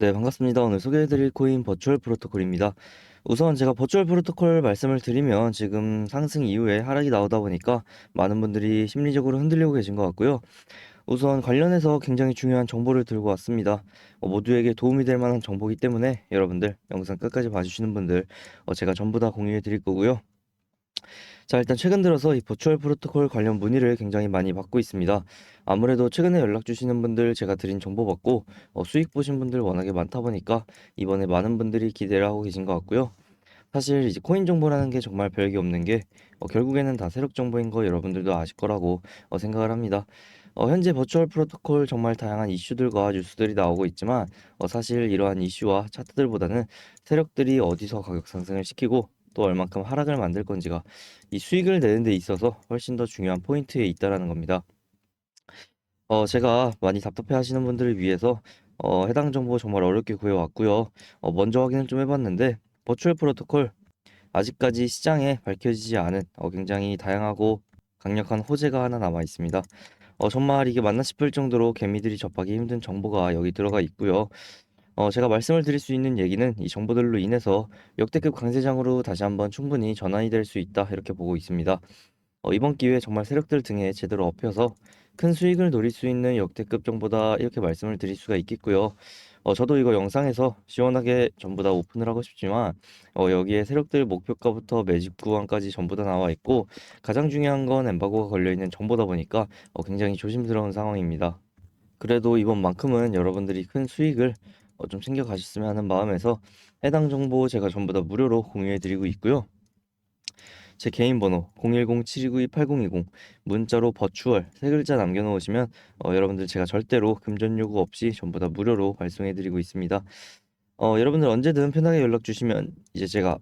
네, 반갑습니다. 오늘 소개해드릴 코인 버추얼 프로토콜입니다. 우선 제가 버추얼 프로토콜 말씀을 드리면 지금 상승 이후에 하락이 나오다 보니까 많은 분들이 심리적으로 흔들리고 계신 것 같고요. 우선 관련해서 굉장히 중요한 정보를 들고 왔습니다. 어, 모두에게 도움이 될 만한 정보이기 때문에 여러분들 영상 끝까지 봐주시는 분들 어, 제가 전부 다 공유해 드릴 거고요. 자, 일단 최근 들어서 이 버추얼 프로토콜 관련 문의를 굉장히 많이 받고 있습니다. 아무래도 최근에 연락 주시는 분들 제가 드린 정보 받고 어, 수익 보신 분들 워낙에 많다 보니까 이번에 많은 분들이 기대를 하고 계신 것 같고요. 사실 이제 코인 정보라는 게 정말 별게 없는 게 어, 결국에는 다 세력 정보인 거 여러분들도 아실 거라고 어, 생각을 합니다. 어, 현재 버추얼 프로토콜 정말 다양한 이슈들과 뉴스들이 나오고 있지만 어, 사실 이러한 이슈와 차트들보다는 세력들이 어디서 가격 상승을 시키고 또 얼만큼 하락을 만들 건지가 이 수익을 내는 데 있어서 훨씬 더 중요한 포인트에 있다라는 겁니다. 어, 제가 많이 답답해 하시는 분들을 위해서 어, 해당 정보 정말 어렵게 구해왔고요. 어, 먼저 확인을 좀 해봤는데 버추얼 프로토콜 아직까지 시장에 밝혀지지 않은 어, 굉장히 다양하고 강력한 호재가 하나 남아 있습니다. 어, 정말 이게 맞나 싶을 정도로 개미들이 접하기 힘든 정보가 여기 들어가 있고요. 어, 제가 말씀을 드릴 수 있는 얘기는 이 정보들로 인해서 역대급 강세장으로 다시 한번 충분히 전환이 될 수 있다 이렇게 보고 있습니다. 어, 이번 기회에 정말 세력들 등에 제대로 업혀서 큰 수익을 노릴 수 있는 역대급 정보다 이렇게 말씀을 드릴 수가 있겠고요. 어, 저도 이거 영상에서 시원하게 전부 다 오픈을 하고 싶지만 어, 여기에 세력들 목표가부터 매집 구간까지 전부 다 나와 있고 가장 중요한 건 엠바고가 걸려 있는 정보다 보니까 어, 굉장히 조심스러운 상황입니다. 그래도 이번만큼은 여러분들이 큰 수익을 어, 좀 챙겨 가셨으면 하는 마음에서 해당 정보 제가 전부 다 무료로 공유해 드리고 있고요. 제 개인 번호 010-7292-8020 문자로 버추얼 세 글자 남겨놓으시면 어, 여러분들 제가 절대로 금전 요구 없이 전부 다 무료로 발송해 드리고 있습니다. 어, 여러분들 언제든 편하게 연락 주시면 이제 제가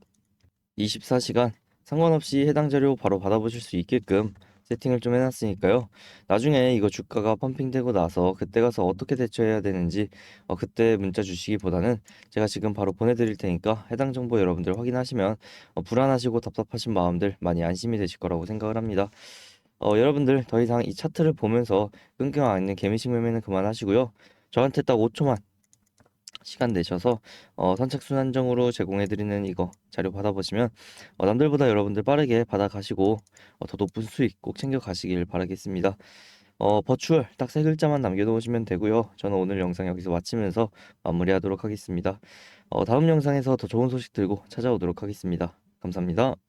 24시간 상관없이 해당 자료 바로 받아보실 수 있게끔 세팅을 좀 해놨으니까요. 나중에 이거 주가가 펌핑되고 나서 그때 가서 어떻게 대처해야 되는지 어, 그때 문자 주시기보다는 제가 지금 바로 보내드릴 테니까 해당 정보 여러분들 확인하시면 어, 불안하시고 답답하신 마음들 많이 안심이 되실 거라고 생각을 합니다. 어, 여러분들 더 이상 이 차트를 보면서 끙끙 앓는 개미식 매매는 그만하시고요. 저한테 딱 5초만 시간 내셔서 어, 선착순 한정으로 제공해드리는 이거 자료 받아보시면 어, 남들보다 여러분들 빠르게 받아가시고 어, 더 높은 수익 꼭 챙겨가시길 바라겠습니다. 어, 버추얼 딱 세 글자만 남겨놓으시면 되고요. 저는 오늘 영상 여기서 마치면서 마무리하도록 하겠습니다. 어, 다음 영상에서 더 좋은 소식 들고 찾아오도록 하겠습니다. 감사합니다.